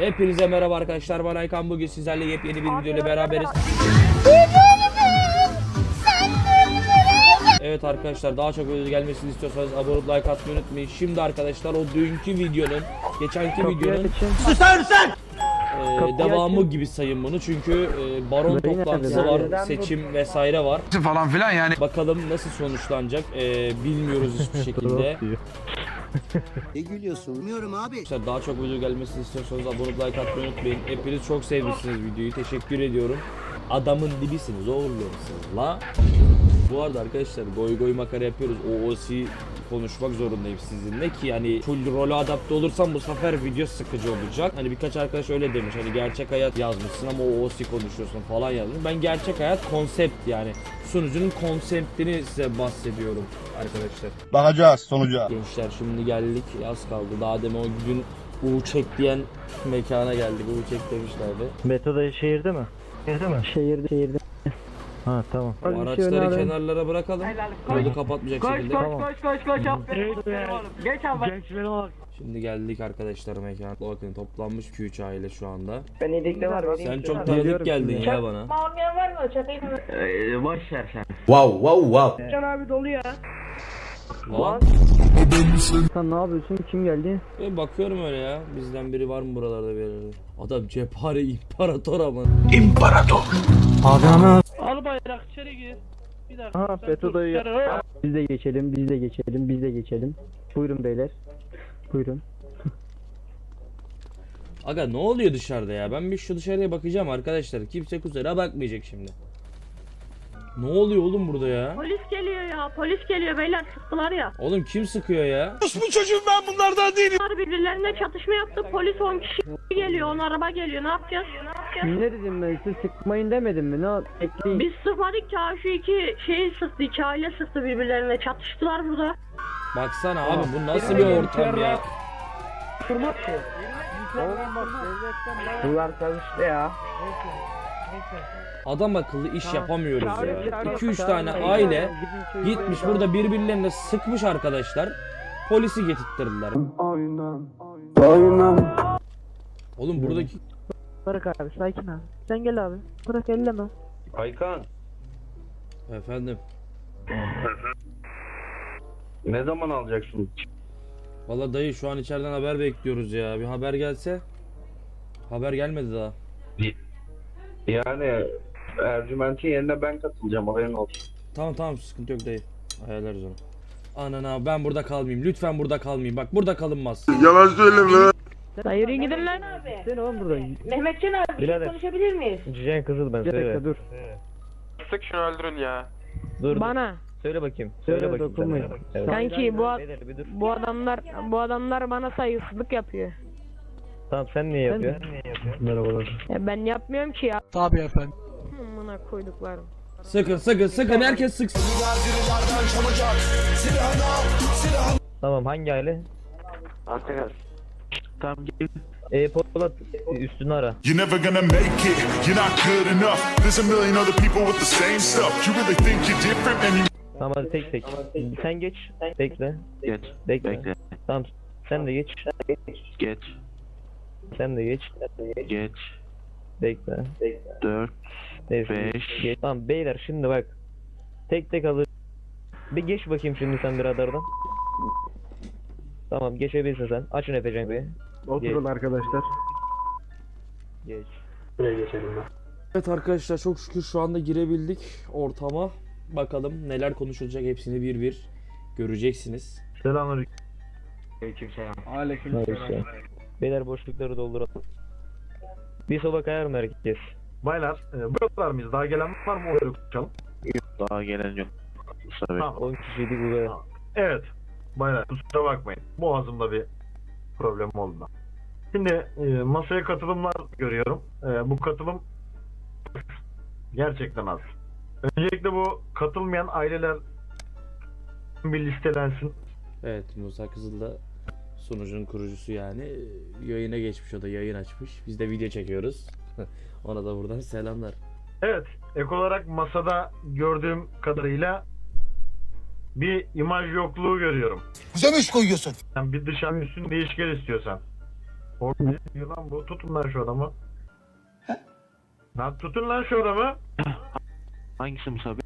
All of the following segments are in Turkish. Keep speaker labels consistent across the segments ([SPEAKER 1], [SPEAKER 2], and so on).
[SPEAKER 1] Hepinize merhaba arkadaşlar. Ben Aykan. Bugün sizlerle yepyeni bir video ile beraberiz. Evet arkadaşlar daha çok ödül gelmesini istiyorsanız abone olup like atmayı unutmayın. Şimdi arkadaşlar o dünkü videonun, geçenki videonun e, devamı gibi sayın bunu. Çünkü e, baron toplantısı var, seçim vesaire var.
[SPEAKER 2] falan filan yani.
[SPEAKER 1] Bakalım nasıl sonuçlanacak e, bilmiyoruz hiçbir şekilde.
[SPEAKER 3] Ne gülüyorsun? Bilmiyorum abi.
[SPEAKER 1] Arkadaşlar daha çok video gelmesini istiyorsanız abone olup like atmayı unutmayın. Hepiniz çok sevmişsiniz videoyu. Teşekkür ediyorum. Adamın dibisiniz oğlum siz la. Bu arada arkadaşlar goy goy makara yapıyoruz. OOC konuşmak zorundayım sizinle ki yani full role adapte olursam bu sefer video sıkıcı olacak. Hani birkaç arkadaş öyle demiş hani gerçek hayat yazmışsın ama OOC konuşuyorsun falan yazmış. Ben gerçek hayat konsept yani sunucunun konseptini size bahsediyorum arkadaşlar.
[SPEAKER 3] Bakacağız sonuca.
[SPEAKER 1] Gençler şimdi geldik. Az kaldı. Daha demin o gün U çek diyen mekana geldik. U çek demişlerdi.
[SPEAKER 4] Beto da şehirde mi? Şehirde mi? Şehirde, şehirde. Ha tamam.
[SPEAKER 1] Bu araçları kenarlara bırakalım. Yolu kapatmayacak şekilde.
[SPEAKER 4] Tamam.
[SPEAKER 5] Koş koş koş aferin oğlum. Geç abi.
[SPEAKER 4] Gençlere bak.
[SPEAKER 1] Şimdi geldik arkadaşlar mekan. Bakın toplanmış Q3 aile şu anda.
[SPEAKER 5] Ben yedekte var.
[SPEAKER 1] Sen çok tanıdık geldin ya bana.
[SPEAKER 6] Almayan var mı? Çakayım mı?
[SPEAKER 5] Ee, boş ver sen.
[SPEAKER 6] Can abi dolu ya.
[SPEAKER 1] Lan.
[SPEAKER 4] Sen ne yapıyorsun? Kim geldi?
[SPEAKER 1] E, bakıyorum öyle ya. Bizden biri var mı buralarda bir yerlerde? Adam cephane imparator ama.
[SPEAKER 5] Al bayrak içeri gir. Bir dakika.
[SPEAKER 4] Ha
[SPEAKER 5] sen
[SPEAKER 4] Beto
[SPEAKER 5] dur,
[SPEAKER 4] dayı.
[SPEAKER 5] içeri-
[SPEAKER 4] Biz de geçelim, biz de geçelim, biz de geçelim. Buyurun beyler. Buyurun.
[SPEAKER 1] Aga ne oluyor dışarıda ya? Ben bir şu dışarıya bakacağım arkadaşlar. Kimse kusura bakmayacak şimdi. Ne oluyor oğlum burada ya?
[SPEAKER 6] Polis geliyor ya. Polis geliyor beyler sıktılar ya.
[SPEAKER 1] Oğlum kim sıkıyor ya?
[SPEAKER 6] Bunlar birbirlerine çatışma yaptı. Polis 10 kişi geliyor. 10 araba geliyor. Ne yapacağız? Ne yapacağız?
[SPEAKER 4] Ne dedim ben size sıkmayın demedim mi? Ne bekleyin.
[SPEAKER 6] Biz sıkmadık ya. Şu iki şey sıktı. iki aile sıktı birbirlerine. Çatıştılar burada.
[SPEAKER 1] Baksana abi bu nasıl bir ortam ya?
[SPEAKER 5] Bunlar çalıştı ya.
[SPEAKER 1] Adam akıllı iş yapamıyoruz ya.
[SPEAKER 4] Çağırın,
[SPEAKER 1] 2-3
[SPEAKER 4] çağırın,
[SPEAKER 1] tane aile gitmiş burada birbirlerine sıkmış arkadaşlar. Polisi getirttirdiler. Oğlum buradaki
[SPEAKER 4] Bırak abi sakin abi. Sen gel abi. Bırak elleme.
[SPEAKER 7] Aykan,
[SPEAKER 1] efendim
[SPEAKER 7] ne zaman alacaksın?
[SPEAKER 1] Valla dayı şu an içeriden haber bekliyoruz ya. Bir haber gelse. Haber gelmedi daha.
[SPEAKER 7] Yani Ercüment'in yerine ben katılacağım, haberin olsun.
[SPEAKER 1] Tamam tamam sıkıntı yok dayı. Ayarlarız onu. Anana ben burada kalmayayım. Lütfen burada kalmayayım. Bak burada kalınmaz.
[SPEAKER 6] Dayı yürüyün gidin lan.
[SPEAKER 4] Sen oğlum burada.
[SPEAKER 6] Mehmetcan abi bir şey
[SPEAKER 4] Birader.
[SPEAKER 6] konuşabilir miyiz?
[SPEAKER 4] Cijen kızıl ben. Bir dakika dur.
[SPEAKER 8] Sık şunu öldürün ya.
[SPEAKER 4] Dur.
[SPEAKER 9] Bana
[SPEAKER 4] Söyle bakayım. Söyle bakayım.
[SPEAKER 9] dokunmayın.
[SPEAKER 4] sen. Evet.
[SPEAKER 9] Kanki, bu ad-
[SPEAKER 4] Beyler, bir dur.
[SPEAKER 9] bu adamlar bu adamlar bana saygısızlık yapıyor.
[SPEAKER 4] Tamam sen niye yapıyorsun? Merhabalar.
[SPEAKER 9] Ya ben yapmıyorum ki ya.
[SPEAKER 8] Tabii efendim.
[SPEAKER 9] Amına koyduklarım.
[SPEAKER 1] Sıkın sıkın sıkın herkes sıksın.
[SPEAKER 4] Tamam hangi aile?
[SPEAKER 7] Arkadaş.
[SPEAKER 4] Tamam gel. E Polat üstünü ara.
[SPEAKER 10] You're never gonna make it, you're not good enough. There's a million other people with the same stuff. You really think you're different, man? You
[SPEAKER 4] Tamam hadi tek tek. Sen geç. Bekle.
[SPEAKER 7] Geç,
[SPEAKER 4] Bekle.
[SPEAKER 7] bekle.
[SPEAKER 4] Tamam. Sen de geç.
[SPEAKER 7] Geç,
[SPEAKER 4] Sen de geç.
[SPEAKER 7] geç.
[SPEAKER 4] Bekle.
[SPEAKER 7] 4,
[SPEAKER 4] Neyse.
[SPEAKER 7] Beş.
[SPEAKER 4] Geç. Tamam beyler şimdi bak. Tek tek alır. Bir geç bakayım şimdi sen bir radardan. Tamam geçebilirsin sen. Açın Efecan Bey'i. Oturun arkadaşlar. Geç.
[SPEAKER 1] Evet arkadaşlar çok şükür şu anda girebildik ortama. Bakalım neler konuşulacak hepsini bir bir göreceksiniz.
[SPEAKER 4] Selamünaleyküm.
[SPEAKER 5] Aleyküm
[SPEAKER 4] Beyler boşlukları dolduralım. Bir sola kayar mı herkes?
[SPEAKER 11] Baylar, e, buralar mıyız? Daha gelen var mı? Oraya konuşalım.
[SPEAKER 7] Daha gelen yok. Mustafa Bey.
[SPEAKER 11] Tamam.
[SPEAKER 4] 10 kişiydik bu kadar.
[SPEAKER 11] Evet. Baylar, kusura bakmayın. Boğazımda bir problem oldu. Şimdi e, masaya katılımlar görüyorum. E, bu katılım gerçekten az. Öncelikle bu katılmayan aileler bir listelensin.
[SPEAKER 1] Evet Musa Kızıl da sunucunun kurucusu yani yayına geçmiş o da yayın açmış. Biz de video çekiyoruz. Ona da buradan selamlar.
[SPEAKER 11] Evet, ek olarak masada gördüğüm kadarıyla bir imaj yokluğu görüyorum.
[SPEAKER 3] Bize mi iş koyuyorsun?
[SPEAKER 11] Sen bir dışarı üstün değişken istiyorsan. Orada ne diyor lan bu? Tutun lan şu adamı. Lan tutun lan şu adamı.
[SPEAKER 5] Hangisi Musabi?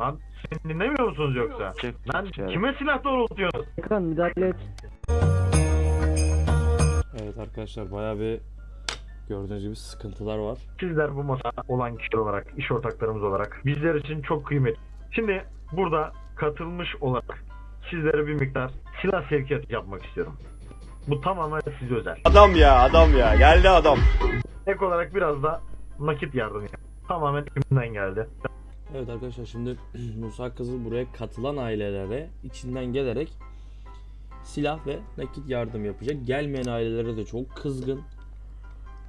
[SPEAKER 11] Lan seni dinlemiyor musunuz yoksa? Lan kime silah doğrultuyorsunuz?
[SPEAKER 4] Kan müdahale et.
[SPEAKER 1] Evet arkadaşlar bayağı bir gördüğünüz gibi sıkıntılar var.
[SPEAKER 11] Sizler bu masa olan kişiler olarak, iş ortaklarımız olarak bizler için çok kıymetli. Şimdi burada katılmış olarak sizlere bir miktar silah sevkiyatı yapmak istiyorum. Bu tamamen size özel.
[SPEAKER 3] Adam ya adam ya geldi adam.
[SPEAKER 11] Ek olarak biraz da nakit yardım Tamamen kimden geldi.
[SPEAKER 1] Evet arkadaşlar şimdi Musa Kızıl buraya katılan ailelere içinden gelerek silah ve nakit yardım yapacak. Gelmeyen ailelere de çok kızgın.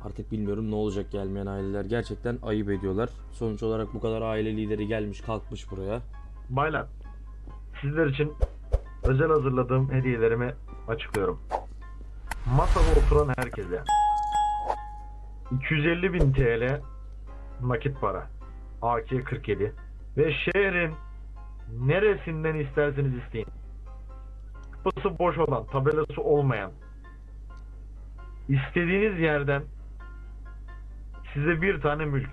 [SPEAKER 1] Artık bilmiyorum ne olacak gelmeyen aileler. Gerçekten ayıp ediyorlar. Sonuç olarak bu kadar aile lideri gelmiş kalkmış buraya.
[SPEAKER 11] Baylar, sizler için özel hazırladığım hediyelerimi açıklıyorum. Masada oturan herkese 250 bin TL nakit para AK-47 ve şehrin neresinden isterseniz isteyin. Kapısı boş olan, tabelası olmayan istediğiniz yerden size bir tane mülk.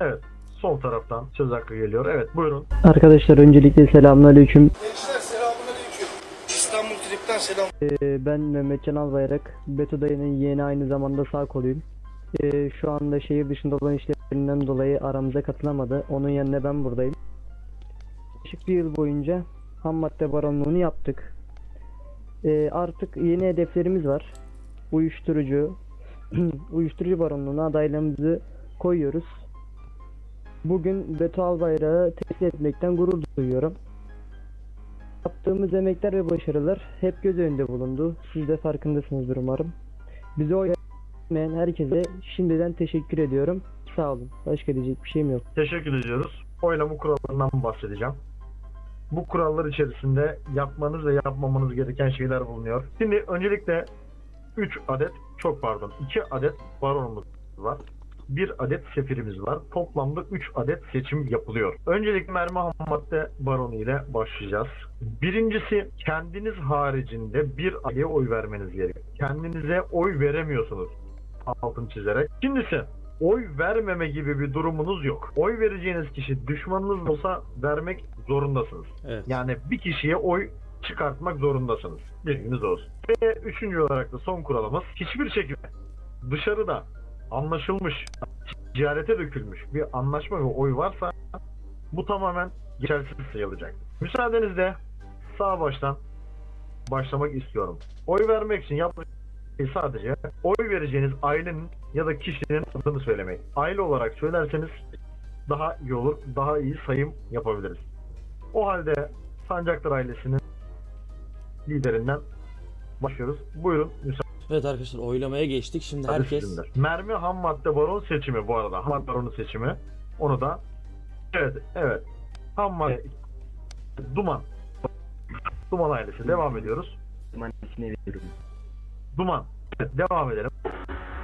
[SPEAKER 11] Evet, sol taraftan söz hakkı geliyor. Evet, buyurun.
[SPEAKER 4] Arkadaşlar öncelikle selamünaleyküm.
[SPEAKER 3] İstanbul Trip'ten selam.
[SPEAKER 4] Ee, ben Mehmetcan Albayrak. Beto dayının yeğeni aynı zamanda sağ koluyum. Ee, şu anda şehir dışında olan işlerinden dolayı aramıza katılamadı. Onun yerine ben buradayım. Yaklaşık bir yıl boyunca ham madde baronluğunu yaptık. Ee, artık yeni hedeflerimiz var. Uyuşturucu, uyuşturucu baronluğuna adaylığımızı koyuyoruz. Bugün Beto Albayrak'ı teslim etmekten gurur duyuyorum. Yaptığımız emekler ve başarılar hep göz önünde bulundu. Siz de farkındasınızdır umarım. Bize oy vermeyen herkese şimdiden teşekkür ediyorum. Sağ olun. Başka diyecek bir şeyim yok.
[SPEAKER 11] Teşekkür ediyoruz. Oylama kurallarından bahsedeceğim. Bu kurallar içerisinde yapmanız ve yapmamanız gereken şeyler bulunuyor. Şimdi öncelikle 3 adet, çok pardon 2 adet baronumuz var. 1 adet sefirimiz var. Toplamda 3 adet seçim yapılıyor. Öncelikle mermi ham madde baronu ile başlayacağız. Birincisi kendiniz haricinde bir aileye oy vermeniz gerekiyor. Kendinize oy veremiyorsunuz. Altını çizerek. İkincisi oy vermeme gibi bir durumunuz yok. Oy vereceğiniz kişi düşmanınız olsa vermek zorundasınız.
[SPEAKER 1] Evet.
[SPEAKER 11] Yani bir kişiye oy çıkartmak zorundasınız. Bilginiz olsun. Ve üçüncü olarak da son kuralımız hiçbir şekilde dışarıda anlaşılmış, ticarete dökülmüş bir anlaşma ve oy varsa bu tamamen geçersiz sayılacak. Müsaadenizle sağ baştan başlamak istiyorum. Oy vermek için yapmak şey sadece oy vereceğiniz ailenin ya da kişinin adını söylemek. Aile olarak söylerseniz daha iyi olur, daha iyi sayım yapabiliriz. O halde Sancaktar ailesinin liderinden başlıyoruz. Buyurun müsaade
[SPEAKER 1] Evet arkadaşlar oylamaya geçtik. Şimdi herkes
[SPEAKER 11] sizindir. Mermi ham madde baron seçimi bu arada. Ham madde baronu seçimi. Onu da evet evet. Ham madde Duman. Duman ailesi. Devam ediyoruz.
[SPEAKER 5] Duman içine veriyorum.
[SPEAKER 11] Duman. Evet, devam edelim.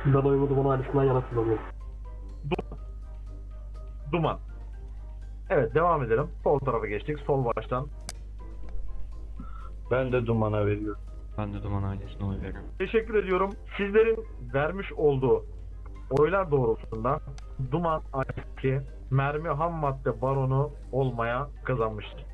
[SPEAKER 7] Ben oyumu Duman ailesinden yana kullanıyorum.
[SPEAKER 11] Duman. Evet devam edelim. Sol tarafa geçtik. Sol baştan.
[SPEAKER 7] Ben de Duman'a veriyorum.
[SPEAKER 5] Ben de Duman ailesine oy veriyorum.
[SPEAKER 11] Teşekkür ediyorum. Sizlerin vermiş olduğu oylar doğrultusunda Duman ailesi mermi ham madde baronu olmaya kazanmıştır.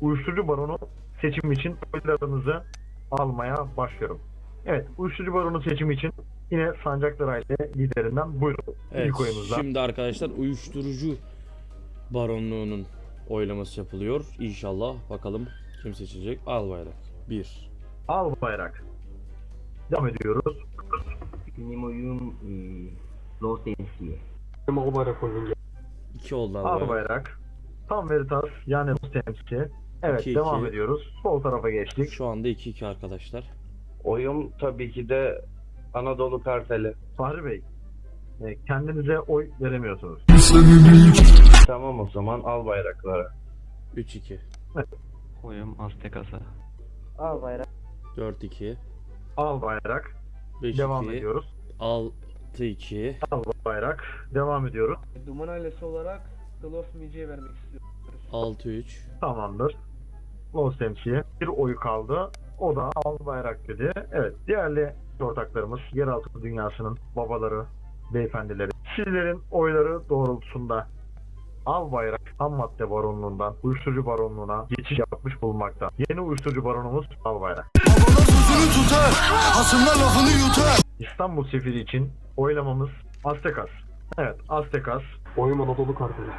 [SPEAKER 11] Uyuşturucu baronu seçim için oylarınızı almaya başlıyorum. Evet, uyuşturucu baronu seçim için yine Sancaklar aile liderinden buyurun.
[SPEAKER 1] Evet,
[SPEAKER 11] İlk oyumuzda.
[SPEAKER 1] şimdi arkadaşlar uyuşturucu baronluğunun oylaması yapılıyor. İnşallah bakalım kim seçecek? Albayrak. 1.
[SPEAKER 11] Al bayrak. Devam ediyoruz.
[SPEAKER 5] Benim oyum Los Angeles'e.
[SPEAKER 7] Benim o bayrak oyunu
[SPEAKER 1] 2 oldu
[SPEAKER 11] Al
[SPEAKER 1] Albayrak.
[SPEAKER 11] bayrak. Tam Veritas yani Rus temsilci. Evet
[SPEAKER 1] İki,
[SPEAKER 11] devam
[SPEAKER 1] iki.
[SPEAKER 11] ediyoruz. Sol tarafa geçtik.
[SPEAKER 1] Şu anda 2-2 arkadaşlar.
[SPEAKER 7] Oyum tabii ki de Anadolu Karteli.
[SPEAKER 11] Fahri Bey, e, kendinize oy veremiyorsunuz.
[SPEAKER 7] Tamam o zaman al bayraklara.
[SPEAKER 1] 3-2.
[SPEAKER 5] Oyum Aztekasa.
[SPEAKER 4] Al bayrak.
[SPEAKER 1] 4-2.
[SPEAKER 11] Al bayrak.
[SPEAKER 1] 5-2.
[SPEAKER 11] Devam ediyoruz.
[SPEAKER 1] 6-2.
[SPEAKER 11] Al bayrak. Devam ediyoruz.
[SPEAKER 5] Duman ailesi olarak Lost Mici'ye vermek istiyorum.
[SPEAKER 1] 6-3.
[SPEAKER 11] Tamamdır. Los temsilci. Bir oy kaldı. O da al bayrak dedi. Evet değerli ortaklarımız yeraltı dünyasının babaları, beyefendileri. Sizlerin oyları doğrultusunda Al Bayrak ham madde baronluğundan uyuşturucu baronluğuna geçiş yapmış bulunmakta. Yeni uyuşturucu baronumuz Al Bayrak. İstanbul sefiri için oylamamız Aztekas. Evet Aztekas.
[SPEAKER 7] Oyum Anadolu Karteli.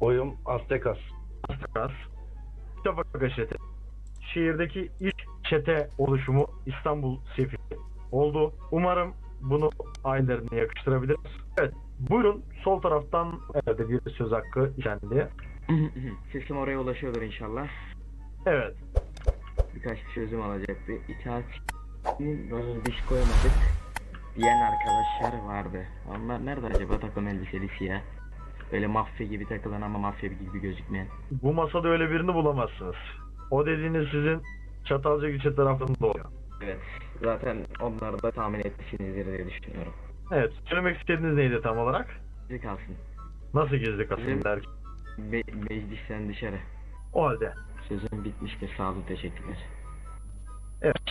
[SPEAKER 3] Oyum Aztekas.
[SPEAKER 11] Aztekas. Şafak çete. Şehirdeki ilk çete oluşumu İstanbul sefiri oldu. Umarım bunu ailelerine yakıştırabiliriz. Evet buyurun sol taraftan herhalde bir söz hakkı işlendi.
[SPEAKER 5] Sesim oraya ulaşıyordur inşallah.
[SPEAKER 11] Evet
[SPEAKER 5] Birkaç bir çözüm alacaktı. İtaatçinin rolünü diş koymadık diyen arkadaşlar vardı. Onlar nerede acaba takım elbiseli siyah? Böyle mafya gibi takılan ama mafya gibi gözükmeyen.
[SPEAKER 11] bu masada öyle birini bulamazsınız. O dediğiniz sizin Çatalca Güçe tarafında oluyor.
[SPEAKER 5] Evet. Zaten onları da tahmin etmişsinizdir diye düşünüyorum.
[SPEAKER 11] Evet söylemek istediğiniz neydi tam olarak?
[SPEAKER 5] Bizi kalsın.
[SPEAKER 11] Nasıl gizli kasım der
[SPEAKER 5] Be meclisten dışarı.
[SPEAKER 11] O halde
[SPEAKER 5] Sözüm bitmiştir. Sağ olun. Teşekkürler.
[SPEAKER 11] evet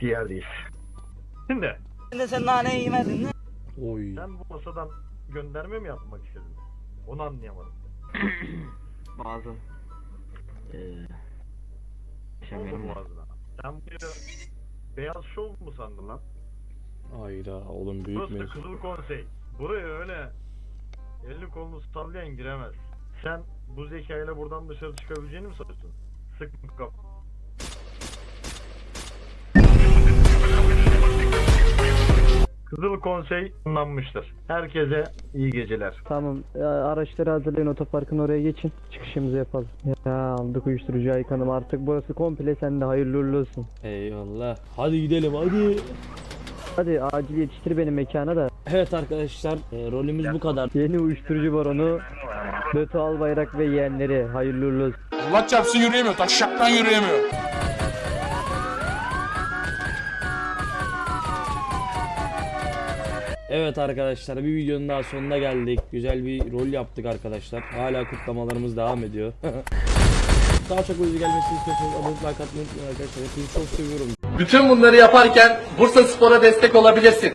[SPEAKER 11] diğerdeyiz. Şimdi
[SPEAKER 1] Oy.
[SPEAKER 11] sen bu masadan gönderme mi yapmak istedin? Onu anlayamadım.
[SPEAKER 5] Bazı eee yaşamıyorum
[SPEAKER 11] Oldu
[SPEAKER 5] da.
[SPEAKER 11] boğazına. Sen buraya beyaz şov mu sandın lan?
[SPEAKER 1] Hayda oğlum büyük
[SPEAKER 11] Burası
[SPEAKER 1] mevzu.
[SPEAKER 11] Kızıl Konsey. Buraya öyle elini kolunu sallayan giremez. Sen bu zekayla buradan dışarı çıkabileceğini mi sanıyorsun? Sık kap. Kızıl Konsey kullanmıştır. Herkese iyi geceler.
[SPEAKER 4] Tamam e, araçları hazırlayın otoparkın oraya geçin. Çıkışımızı yapalım. Ya aldık uyuşturucu Aykan'ım artık burası komple sende hayırlı uğurlu olsun.
[SPEAKER 1] Eyvallah. Hadi gidelim hadi.
[SPEAKER 4] Hadi acil yetiştir beni mekana da.
[SPEAKER 1] Evet arkadaşlar e, rolümüz bu kadar.
[SPEAKER 4] Yeni uyuşturucu baronu Beto Albayrak ve yeğenleri hayırlı uğurlu olsun.
[SPEAKER 10] Allah çarpsın yürüyemiyor. Taşşaktan yürüyemiyor.
[SPEAKER 1] Evet arkadaşlar bir videonun daha sonuna geldik. Güzel bir rol yaptık arkadaşlar. Hala kutlamalarımız devam ediyor. daha çok video gelmesini istiyorsanız abone like unutmayın arkadaşlar. Hepinizi çok seviyorum.
[SPEAKER 3] Bütün bunları yaparken Bursa Spor'a destek olabilirsin.